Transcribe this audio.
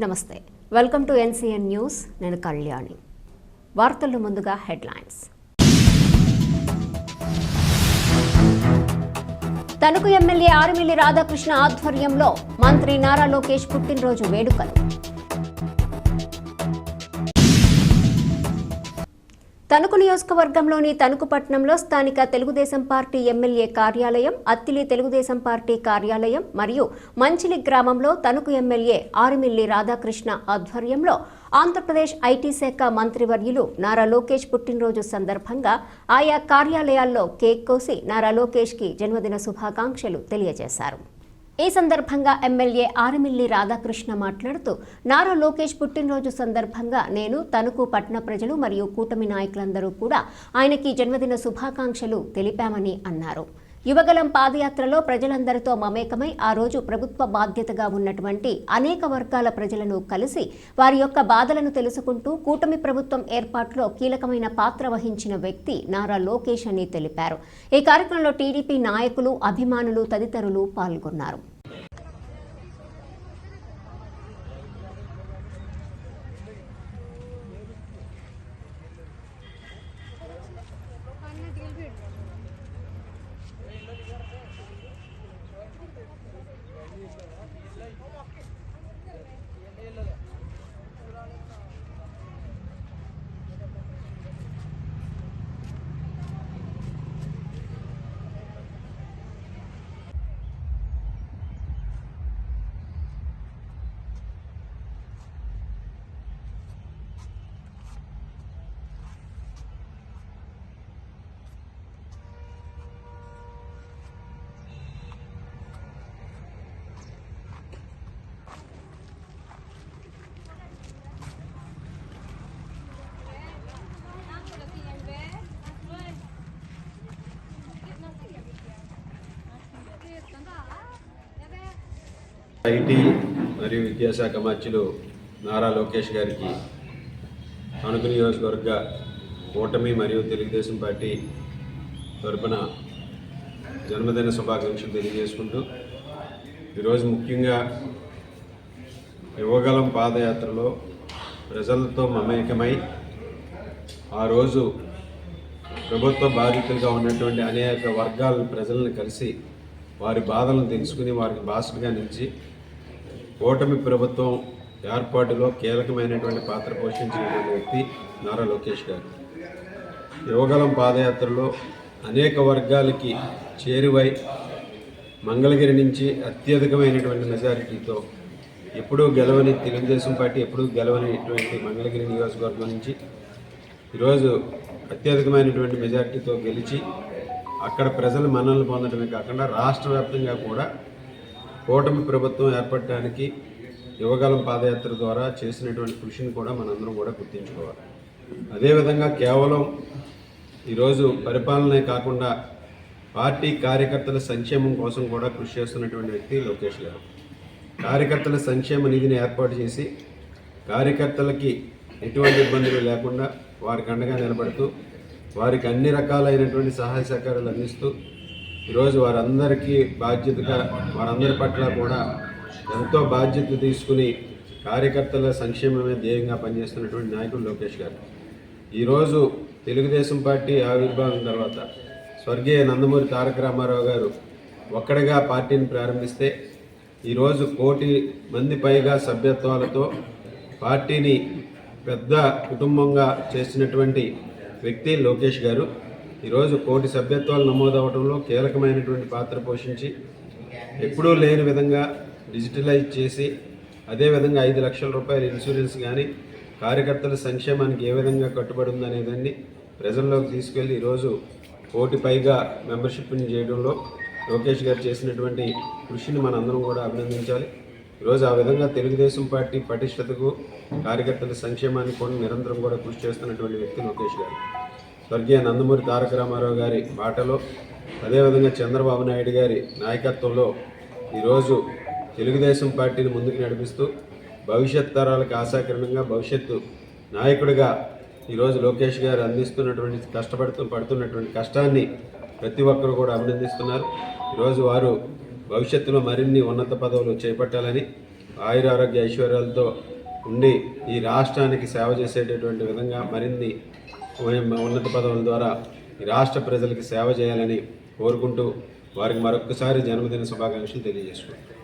నమస్తే. Welcome to NCN news. నేను కళ్యాణి. వార్తల్లో ముందుగా హెడ్లైన్స్. తణుకు ఎమ్మెల్యే ఆరుమిల్లి రాధాకృష్ణ ఆధ్వర్యంలో మంత్రి నారా లోకేష్ పుట్టినరోజు వేడుకలు. తణుకు నియోజకవర్గంలోని తణుకు పట్టణంలో స్థానిక తెలుగుదేశం పార్టీ ఎమ్మెల్యే కార్యాలయం అత్తిలి తెలుగుదేశం పార్టీ కార్యాలయం మరియు మంచిలి గ్రామంలో తణుకు ఎమ్మెల్యే ఆరుమిల్లి రాధాకృష్ణ ఆధ్వర్యంలో ఆంధ్రప్రదేశ్ ఐటీ శాఖ మంత్రివర్యులు నారా లోకేష్ పుట్టినరోజు సందర్భంగా ఆయా కార్యాలయాల్లో కేక్ కోసి నారా లోకేష్కి జన్మదిన శుభాకాంక్షలు తెలియజేశారు. ఈ సందర్భంగా ఎమ్మెల్యే ఆరమిల్లి రాధాకృష్ణ మాట్లాడుతూ నారా లోకేష్ పుట్టినరోజు సందర్భంగా నేను తణుకు పట్టణ ప్రజలు మరియు కూటమి నాయకులందరూ కూడా ఆయనకి జన్మదిన శుభాకాంక్షలు తెలిపామని అన్నారు. యువగలం పాదయాత్రలో ప్రజలందరితో మమేకమై ఆ రోజు ప్రభుత్వ బాధ్యతగా ఉన్నటువంటి అనేక వర్గాల ప్రజలను కలిసి వారి యొక్క బాధలను తెలుసుకుంటూ కూటమి ప్రభుత్వం ఏర్పాటులో కీలకమైన పాత్ర వహించిన వ్యక్తి నారా లోకేష్ అని తెలిపారు. ఈ కార్యక్రమంలో టీడీపీ నాయకులు అభిమానులు తదితరులు పాల్గొన్నారు. ఐటీ మరియు విద్యాశాఖ మంత్రులు నారా లోకేష్ గారికి తణుకు నియోజకవర్గ కూటమి మరియు తెలుగుదేశం పార్టీ తరపున జన్మదిన శుభాకాంక్షలు తెలియజేసుకుంటూ ఈరోజు ముఖ్యంగా యువగలం పాదయాత్రలో ప్రజలతో మమేకమై ఆ రోజు ప్రభుత్వ బాధితులుగా ఉన్నటువంటి అనేక వర్గాల ప్రజలను కలిసి వారి బాధలను తెలుసుకుని వారికి బాసటగా నిలిచి ఓటమి ప్రభుత్వం ఏర్పాటులో కీలకమైనటువంటి పాత్ర పోషించినటువంటి వ్యక్తి నారా లోకేష్ గారు. యువగలం పాదయాత్రలో అనేక వర్గాలకి చేరువై మంగళగిరి నుంచి అత్యధికమైనటువంటి మెజారిటీతో ఎప్పుడూ గెలవని తెలుగుదేశం పార్టీ ఎప్పుడూ గెలవనిటువంటి మంగళగిరి నియోజకవర్గం నుంచి ఈరోజు అత్యధికమైనటువంటి మెజారిటీతో గెలిచి అక్కడ ప్రజలు మన్నలు పొందడమే కాకుండా రాష్ట్ర వ్యాప్తంగా కూడా కూటమి ప్రభుత్వం ఏర్పడటానికి యువగలం పాదయాత్ర ద్వారా చేసినటువంటి కృషిని కూడా మనందరం కూడా గుర్తించుకోవాలి. అదేవిధంగా కేవలం ఈరోజు పరిపాలనే కాకుండా పార్టీ కార్యకర్తల సంక్షేమం కోసం కూడా కృషి చేస్తున్నటువంటి వ్యక్తి లోకేష్ గారు. కార్యకర్తల సంక్షేమ నిధిని ఏర్పాటు చేసి కార్యకర్తలకి ఎటువంటి ఇబ్బందులు లేకుండా వారికి అండగా నిలబడుతూ వారికి అన్ని రకాలైనటువంటి సహాయ సహకారాలు అందిస్తూ ఈరోజు వారందరికీ బాధ్యతగా వారందరి పట్ల కూడా ఎంతో బాధ్యత తీసుకుని కార్యకర్తల సంక్షేమమే ధ్యేయంగా పనిచేస్తున్నటువంటి నాయకుడు లోకేష్ గారు. ఈరోజు తెలుగుదేశం పార్టీ ఆవిర్భావం తర్వాత స్వర్గీయ నందమూరి తారక రామారావు గారు ఒక్కడిగా పార్టీని ప్రారంభిస్తే ఈరోజు కోటి మంది పైగా సభ్యత్వాలతో పార్టీని పెద్ద కుటుంబంగా చేసినటువంటి వ్యక్తి లోకేష్ గారు. ఈరోజు కోటి సభ్యత్వాలు నమోదవడంలో కీలకమైనటువంటి పాత్ర పోషించి ఎప్పుడూ లేని విధంగా డిజిటలైజ్ చేసి అదేవిధంగా ఐదు లక్షల రూపాయల ఇన్సూరెన్స్ కానీ కార్యకర్తల సంక్షేమానికి ఏ విధంగా కట్టుబడి ఉందనేదాన్ని ప్రజల్లోకి తీసుకెళ్ళి ఈరోజు కోటి పైగా మెంబర్షిప్ని చేయడంలో లోకేష్ గారు చేసినటువంటి కృషిని మనందరం కూడా అభినందించాలి. ఈరోజు ఆ విధంగా తెలుగుదేశం పార్టీ పటిష్టతకు కార్యకర్తల సంక్షేమానికి కూడా నిరంతరం కూడా కృషి చేస్తున్నటువంటి వ్యక్తి లోకేష్ గారు. స్వర్గీయ నందమూరి తారక రామారావు గారి బాటలో అదేవిధంగా చంద్రబాబు నాయుడు గారి నాయకత్వంలో ఈరోజు తెలుగుదేశం పార్టీని ముందుకు నడిపిస్తూ భవిష్యత్ తరాలకు ఆశాకరణంగా భవిష్యత్తు నాయకుడిగా ఈరోజు లోకేష్ గారు అందిస్తున్నటువంటి కష్టపడుతూ పడుతున్నటువంటి కష్టాన్ని ప్రతి ఒక్కరు కూడా అభినందిస్తున్నారు. ఈరోజు వారు భవిష్యత్తులో మరిన్ని ఉన్నత పదవులు చేపట్టాలని ఆయుర ఆరోగ్య ఐశ్వర్యాలతో ఉండి ఈ రాష్ట్రానికి సేవ చేసేటటువంటి విధంగా మరిన్ని ఉన్నత పదవుల ద్వారా రాష్ట్ర ప్రజలకి సేవ చేయాలని కోరుకుంటూ వారికి మరొకసారి జన్మదిన శుభాకాంక్షలు తెలియజేసుకుంటాం